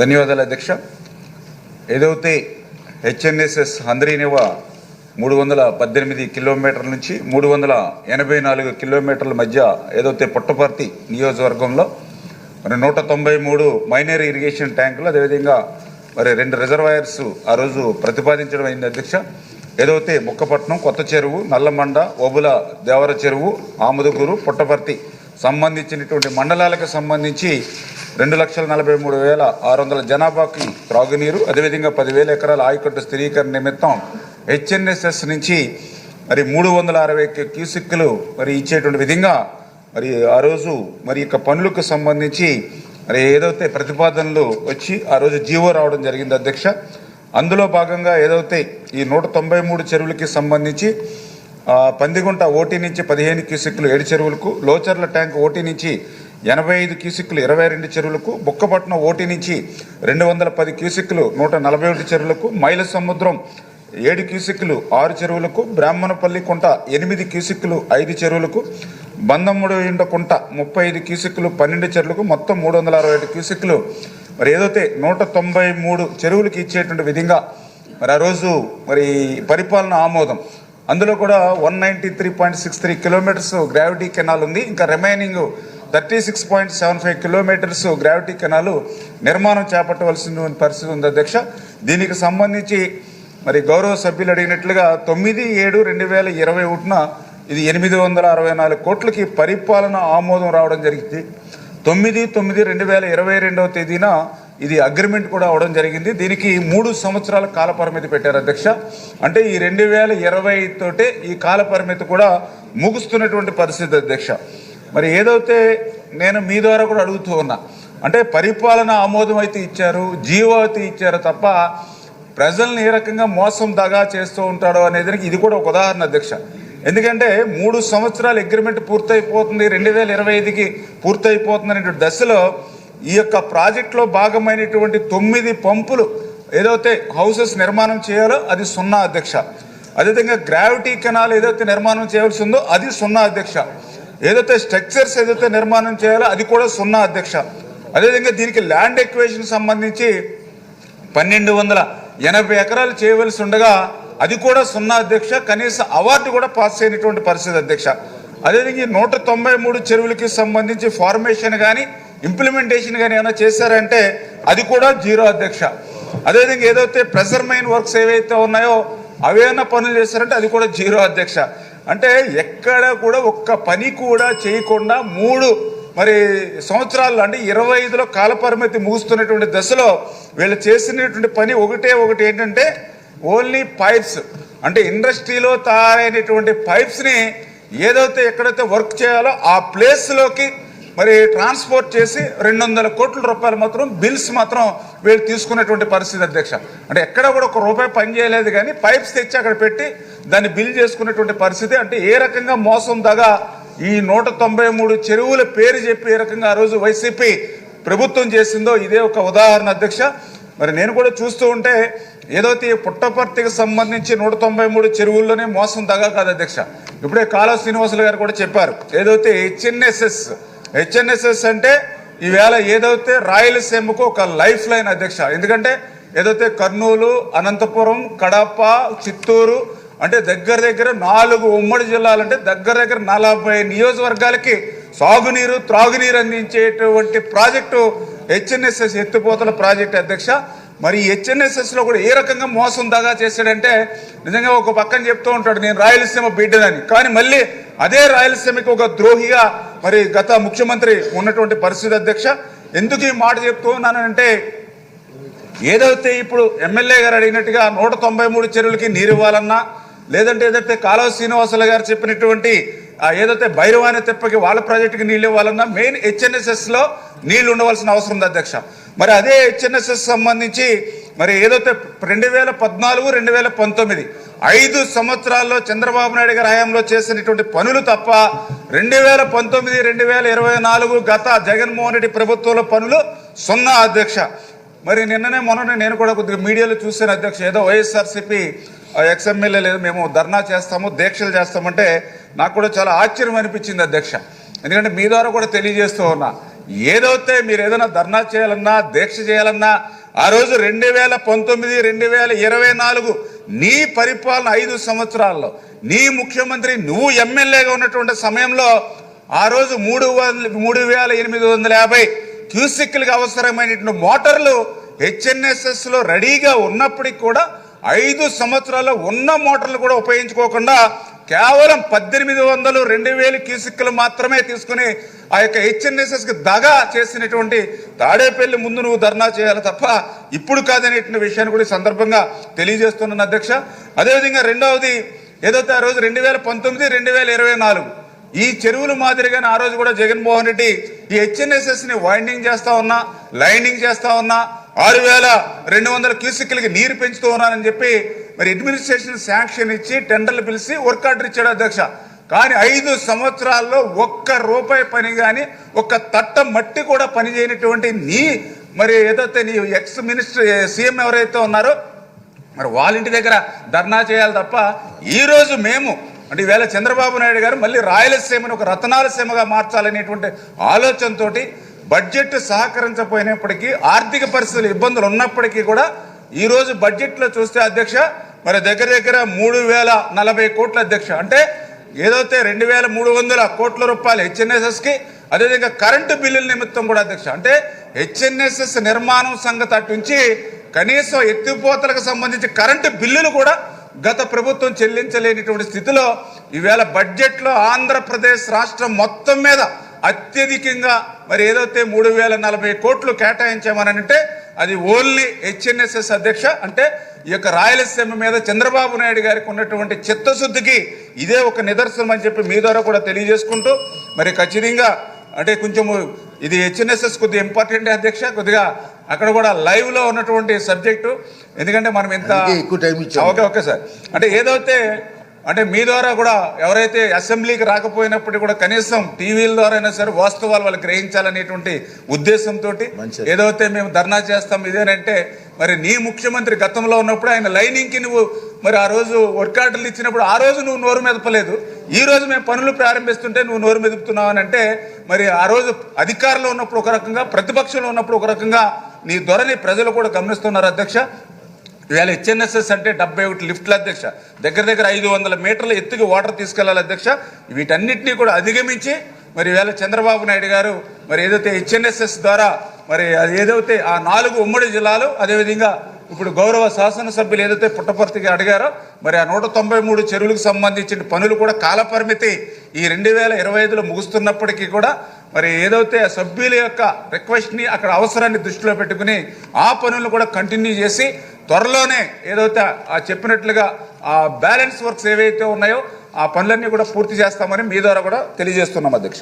ధన్యవాదాలు అధ్యక్ష. ఏదైతే హెచ్ఎన్ఎస్ఎస్ హంద్రీనివ మూడు వందల పద్దెనిమిది కిలోమీటర్ల నుంచి మూడు వందల ఎనభై నాలుగు కిలోమీటర్ల మధ్య ఏదైతే పుట్టపర్తి నియోజకవర్గంలో మరి నూట తొంభై మూడు మైనర్ ఇరిగేషన్ ట్యాంకులు అదేవిధంగా మరి రెండు రిజర్వాయర్స్ ఆ రోజు ప్రతిపాదించడం అయింది అధ్యక్ష. ఏదైతే ముక్కపట్నం కొత్త చెరువు నల్లమండ ఒబుల దేవర చెరువు ఆముదుగురు పుట్టపర్తి సంబంధించినటువంటి మండలాలకు సంబంధించి రెండు లక్షల నలభై మూడు వేల ఆరు వందల జనాభాకి త్రాగునీరు అదేవిధంగా పదివేల ఎకరాల ఆయకట్టు స్థిరీకరణ నిమిత్తం హెచ్ఎన్ఎస్ఎస్ నుంచి మరి మూడు వందల అరవై క్యూసిక్లు మరి ఇచ్చేటువంటి విధంగా మరి ఆ రోజు మరి యొక్క పనులకు సంబంధించి మరి ఏదైతే ప్రతిపాదనలు వచ్చి ఆ రోజు జీవో రావడం జరిగింది అధ్యక్ష. అందులో భాగంగా ఏదైతే ఈ నూట తొంభై మూడు చెరువులకి సంబంధించి పందిగుంట ఓటీ నుంచి పదిహేను క్యూసిక్లు ఏడు చెరువులకు లోచర్ల ట్యాంక్ ఓటీ నుంచి ఎనభై ఐదు క్యూసిక్లు ఇరవై రెండు చెరువులకు బుక్కపట్నం ఓటీ నుంచి రెండు వందల పది క్యూసిక్లు నూట నలభై ఒకటి చెరువులకు మైల సముద్రం ఏడు క్యూసిక్లు ఆరు చెరువులకు బ్రాహ్మణపల్లి కుంట ఎనిమిది క్యూసిక్లు ఐదు చెరువులకు బంధముడు ఇండ కుంట ముప్పై ఐదు క్యూసిక్లు పన్నెండు చెరువులకు మొత్తం మూడు వందల అరవై ఐదు క్యూసిక్లు మరి ఏదైతే నూట తొంభై మూడు చెరువులకు ఇచ్చేటువంటి విధంగా మరి ఆ రోజు మరి పరిపాలన ఆమోదం. అందులో కూడా one ninety three point six three kilometres gravity canal ఉంది. ఇంకా remaining thirty six point seven five kilometres gravity canal నిర్మాణం చేపట్టవలసిన పరిస్థితి ఉంది అధ్యక్ష. దీనికి సంబంధించి మరి గౌరవ సభ్యులు అడిగినట్లుగా తొమ్మిది ఏడు రెండు వేల ఇరవై ఒకటిన ఇది ఎనిమిది వందల అరవై నాలుగు కోట్లకి పరిపాలన ఆమోదం రావడం జరిగింది. తొమ్మిది తొమ్మిది రెండు వేల ఇరవై రెండవ తేదీన ఇది అగ్రిమెంట్ కూడా అవడం జరిగింది. దీనికి మూడు సంవత్సరాల కాలపరిమితి పెట్టారు అధ్యక్ష. అంటే ఈ రెండు వేల ఇరవై తోటే ఈ కాలపరిమితి కూడా ముగుస్తున్నటువంటి పరిస్థితి అధ్యక్ష. మరి ఏదైతే నేను మీ ద్వారా కూడా అడుగుతూ ఉన్నా అంటే పరిపాలన ఆమోదం అయితే ఇచ్చారు జీవో అయితే ఇచ్చారు తప్ప ప్రజల్ని ఏ రకంగా మోసం దగా చేస్తూ ఉంటాడో అనేది ఇది కూడా ఒక ఉదాహరణ అధ్యక్ష. ఎందుకంటే మూడు సంవత్సరాల అగ్రిమెంట్ పూర్తయిపోతుంది రెండు వేల ఇరవై ఐదుకి పూర్తయిపోతుంది అనే దశలో ఈ యొక్క ప్రాజెక్టులో భాగమైనటువంటి తొమ్మిది పంపులు ఏదైతే హౌసెస్ నిర్మాణం చేయాలో అది సున్నా అధ్యక్ష. అదేవిధంగా గ్రావిటీ కెనాల్ ఏదైతే నిర్మాణం చేయాల్సి ఉందో అది సున్నా అధ్యక్ష. ఏదైతే స్ట్రక్చర్స్ ఏదైతే నిర్మాణం చేయాలో అది కూడా సున్నా అధ్యక్ష. అదేవిధంగా దీనికి ల్యాండ్ ఎక్వేషన్ సంబంధించి పన్నెండు వందల ఎనభై ఎకరాలు చేయవలసి ఉండగా అది కూడా సున్నా అధ్యక్ష. కనీస అవార్డు కూడా పాస్ అయినటువంటి పరిస్థితి అధ్యక్ష. అదేవిధంగా ఈ నూట తొంభై మూడు చెరువులకి సంబంధించి ఫార్మేషన్ కానీ ఇంప్లిమెంటేషన్ కానీ ఏమైనా చేశారంటే అది కూడా జీరో అధ్యక్ష. అదేవిధంగా ఏదైతే ప్రెజర్ మైన్ వర్క్స్ ఏవైతే ఉన్నాయో అవేమైనా పనులు చేశారంటే అది కూడా జీరో అధ్యక్ష. అంటే ఎక్కడ కూడా ఒక్క పని కూడా చేయకుండా మూడు మరి సంవత్సరాల్లో అంటే ఇరవై ఐదులో కాలపరిమితి ముగుస్తున్నటువంటి దశలో వీళ్ళు చేసినటువంటి పని ఒకటే ఒకటి ఏంటంటే ఓన్లీ పైప్స్. అంటే ఇండస్ట్రీలో తయారైనటువంటి పైప్స్ని ఏదైతే ఎక్కడైతే వర్క్ చేయాలో ఆ ప్లేస్లోకి మరి ట్రాన్స్పోర్ట్ చేసి రెండు వందల కోట్ల రూపాయలు మాత్రం బిల్స్ మాత్రం వీళ్ళు తీసుకునేటువంటి పరిస్థితి అధ్యక్ష. అంటే ఎక్కడ కూడా ఒక రూపాయి పని చేయలేదు కానీ పైప్స్ తెచ్చి అక్కడ పెట్టి దాన్ని బిల్ చేసుకున్నటువంటి పరిస్థితి. అంటే ఏ రకంగా మోసం దగా ఈ నూట తొంభై మూడు చెరువుల పేరు చెప్పి ఏ రకంగా ఆ రోజు వైసీపీ ప్రభుత్వం చేసిందో ఇదే ఒక ఉదాహరణ అధ్యక్ష. మరి నేను కూడా చూస్తూ ఉంటే ఏదైతే పుట్టపర్తికి సంబంధించి నూట తొంభై మూడు చెరువుల్లోనే మోసం దగా కాదు అధ్యక్ష. ఇప్పుడే కాళా శ్రీనివాసులు గారు కూడా చెప్పారు. ఏదైతే హెచ్ఎన్ఎస్ఎస్ హెచ్ఎన్ఎస్ఎస్ అంటే ఈవేళ ఏదైతే రాయలసీమకు ఒక లైఫ్ లైన్ అధ్యక్ష ఎందుకంటే ఏదైతే కర్నూలు అనంతపురం కడప చిత్తూరు అంటే దగ్గర దగ్గర నాలుగు ఉమ్మడి జిల్లాలంటే దగ్గర దగ్గర నలభై నియోజకవర్గాలకి సాగునీరు త్రాగునీరు అందించేటువంటి ప్రాజెక్టు హెచ్ఎన్ఎస్ఎస్ ఎత్తిపోతల ప్రాజెక్ట్ అధ్యక్ష. మరి హెచ్ఎన్ఎస్ఎస్లో కూడా ఏ రకంగా మోసం దాగా చేశాడంటే నిజంగా ఒక పక్కన చెప్తూ ఉంటాడు నేను రాయలసీమ బిడ్డనని. కానీ మళ్ళీ అదే రాయలసీమకి ఒక ద్రోహిగా మరి గత ముఖ్యమంత్రి ఉన్నటువంటి పరిస్థితి అధ్యక్ష ఎందుకు ఈ మాట చెప్తున్నానంటే ఏదైతే ఇప్పుడు ఎమ్మెల్యే గారు అడిగినట్టుగా నూట తొంభై మూడు చెరువులకి నీరు ఇవ్వాలన్నా లేదంటే ఏదైతే కాలువ శ్రీనివాసులు గారు చెప్పినటువంటి ఏదైతే భైరవాణి తెప్పకి వాళ్ళ ప్రాజెక్టుకి నీళ్ళు ఇవ్వాలన్నా మెయిన్ హెచ్ఎన్ఎస్ఎస్లో నీళ్ళు ఉండవలసిన అవసరం ఉంది అధ్యక్ష. మరి అదే హెచ్ఎన్ఎస్ఎస్ సంబంధించి మరి ఏదైతే రెండు వేల పద్నాలుగు రెండు వేల పంతొమ్మిది ఐదు సంవత్సరాల్లో చంద్రబాబు నాయుడు గారి హయాంలో చేసినటువంటి పనులు తప్ప రెండు వేల పంతొమ్మిది రెండు వేల ఇరవై నాలుగు గత జగన్మోహన్ రెడ్డి ప్రభుత్వంలో పనులు సున్నా అధ్యక్ష. మరి నిన్ననే మొన్ననే నేను కూడా కొద్దిగా మీడియాలో చూశాను అధ్యక్ష. ఏదో వైఎస్ఆర్సీపీ ఎక్స్ఎమ్మెల్యే లేదు మేము ధర్నా చేస్తాము దీక్షలు చేస్తామంటే నాకు కూడా చాలా ఆశ్చర్యం అనిపించింది అధ్యక్ష. ఎందుకంటే మీ ద్వారా కూడా తెలియజేస్తూ ఉన్నా. ఏదైతే మీరు ఏదైనా ధర్నా చేయాలన్నా దీక్ష చేయాలన్నా ఆ రోజు రెండు వేల పంతొమ్మిది రెండు వేల ఇరవై నాలుగు నీ పరిపాలన ఐదు సంవత్సరాల్లో నీ ముఖ్యమంత్రి నువ్వు ఎమ్మెల్యేగా ఉన్నటువంటి సమయంలో ఆ రోజు మూడు వందల మూడు వేల ఎనిమిది వందల యాభై క్యూసిక్లకు అవసరమైనటువంటి మోటార్లు హెచ్ఎన్ఎస్ఎస్లో రెడీగా ఉన్నప్పటికి కూడా ఐదు సంవత్సరాల్లో ఉన్న మోటార్లు కూడా ఉపయోగించుకోకుండా కేవలం పద్దెనిమిది వందలు రెండు వేలు క్యూసిక్లు మాత్రమే తీసుకుని ఆ యొక్క హెచ్ఎన్ఎస్ఎస్కి దగా చేసినటువంటి తాడేపల్లి ముందు నువ్వు ధర్నా చేయాలి తప్ప ఇప్పుడు కాదనేటువంటి విషయాన్ని కూడా ఈ సందర్భంగా తెలియజేస్తున్నాను అధ్యక్ష. అదేవిధంగా రెండవది ఏదైతే ఆ రోజు రెండు వేల పంతొమ్మిది రెండు వేల ఇరవై నాలుగు ఈ చెరువుల మాదిరిగానే ఆ రోజు కూడా జగన్మోహన్ రెడ్డి ఈ హెచ్ఎన్ఎస్ఎస్ని వైండింగ్ చేస్తా ఉన్నా లైనింగ్ చేస్తా ఉన్నా ఆరు వేల రెండు వందల క్యూసిక్లకి నీరు పెంచుతూ ఉన్నానని చెప్పి మరి అడ్మినిస్ట్రేషన్ శాంక్షన్ ఇచ్చి టెండర్లు పిలిచి వర్క్ ఆర్డర్ ఇచ్చాడు అధ్యక్ష. కానీ ఐదు సంవత్సరాల్లో ఒక్క రూపాయి పని కానీ ఒక్క తట్ట మట్టి కూడా పని చేయనటువంటి నీ మరి ఏదైతే నీ ఎక్స్ మినిస్టర్ సీఎం ఎవరైతే ఉన్నారో మరి వాళ్ళ ఇంటి దగ్గర ధర్నా చేయాలి తప్ప ఈ రోజు మేము అంటే ఈవేళ చంద్రబాబు నాయుడు గారు మళ్ళీ రాయలసీమను ఒక రతనాలసీమగా మార్చాలనేటువంటి ఆలోచనతోటి బడ్జెట్ సహకరించకపోయినప్పటికీ ఆర్థిక పరిస్థితులు ఇబ్బందులు ఉన్నప్పటికీ కూడా ఈరోజు బడ్జెట్లో చూస్తే అధ్యక్ష మరి దగ్గర దగ్గర మూడు వేల నలభై కోట్ల అధ్యక్ష. అంటే ఏదైతే రెండు వేల మూడు వందల కోట్ల రూపాయలు హెచ్ఎన్ఎస్ఎస్కి అదేవిధంగా కరెంటు బిల్లుల నిమిత్తం కూడా అధ్యక్ష. అంటే హెచ్ఎన్ఎస్ఎస్ నిర్మాణం సంగతి అటుంచి కనీసం ఎత్తిపోతలకు సంబంధించి కరెంటు బిల్లులు కూడా గత ప్రభుత్వం చెల్లించలేనిటువంటి స్థితిలో ఈవేళ బడ్జెట్లో ఆంధ్రప్రదేశ్ రాష్ట్రం మొత్తం మీద అత్యధికంగా మరి ఏదైతే మూడు వేల నలభై కోట్లు కేటాయించామని అంటే అది ఓన్లీ హెచ్ఎన్ఎస్ఎస్ అధ్యక్ష అంటే ఈ యొక్క రాయలసీమ మీద చంద్రబాబు నాయుడు గారికి ఉన్నటువంటి చిత్తశుద్ధికి ఇదే ఒక నిదర్శనం అని చెప్పి మీ ద్వారా కూడా తెలియజేసుకుంటూ మరి ఖచ్చితంగా అంటే కొంచెము ఇది హెచ్ఎన్ఎస్ఎస్ కొద్దిగా ఇంపార్టెంట్ అధ్యక్ష కొద్దిగా అక్కడ కూడా లైవ్లో ఉన్నటువంటి సబ్జెక్టు ఎందుకంటే మనం ఇంత. ఓకే ఓకే సార్ అంటే ఏదైతే అంటే మీ ద్వారా కూడా ఎవరైతే అసెంబ్లీకి రాకపోయినప్పటికీ కూడా కనీసం టీవీల ద్వారా అయినా సరే వాస్తవాలు వాళ్ళు గ్రహించాలనేటువంటి ఉద్దేశంతో. ఏదైతే మేము ధర్నా చేస్తాం ఇదేనంటే మరి నీ ముఖ్యమంత్రి గతంలో ఉన్నప్పుడు ఆయన లైనింగ్కి నువ్వు మరి ఆ రోజు వర్క్ ఆర్డర్లు ఇచ్చినప్పుడు ఆ రోజు నువ్వు నోరు మెదపలేదు ఈ రోజు మేము పనులు ప్రారంభిస్తుంటే నువ్వు నోరు మెదుపుతున్నావు అని అంటే మరి ఆ రోజు అధికారంలో ఉన్నప్పుడు ఒక రకంగా ప్రతిపక్షంలో ఉన్నప్పుడు ఒక రకంగా నీ ధోరణి ప్రజలు కూడా గమనిస్తున్నారు అధ్యక్ష ఇవాళ హెచ్ఎన్ఎస్ఎస్ అంటే డెబ్బై ఒకటి లిఫ్ట్ల అధ్యక్ష. దగ్గర దగ్గర ఐదు వందల మీటర్ల ఎత్తుకి వాటర్ తీసుకెళ్ళాలి అధ్యక్ష. వీటన్నిటినీ కూడా అధిగమించి మరి ఇవాళ చంద్రబాబు నాయుడు గారు మరి ఏదైతే హెచ్ఎన్ఎస్ఎస్ ద్వారా మరి అది ఏదైతే ఆ నాలుగు ఉమ్మడి జిల్లాలు అదేవిధంగా ఇప్పుడు గౌరవ శాసనసభ్యులు ఏదైతే పుట్టపర్తికి అడిగారో మరి ఆ నూట తొంభై మూడు చెరువులకు సంబంధించిన పనులు కూడా కాలపరిమితి ఈ రెండు వేల ఇరవై ఐదులో ముగుస్తున్నప్పటికీ కూడా మరి ఏదైతే ఆ సభ్యుల యొక్క రిక్వెస్ట్ని అక్కడ అవసరాన్ని దృష్టిలో పెట్టుకుని ఆ పనులు కూడా కంటిన్యూ చేసి త్వరలోనే ఏదైతే ఆ చెప్పినట్లుగా ఆ బ్యాలెన్స్ వర్క్స్ ఏవైతే ఉన్నాయో ఆ పనులన్నీ కూడా పూర్తి చేస్తామని మీ ద్వారా కూడా తెలియజేస్తున్నాం అధ్యక్ష.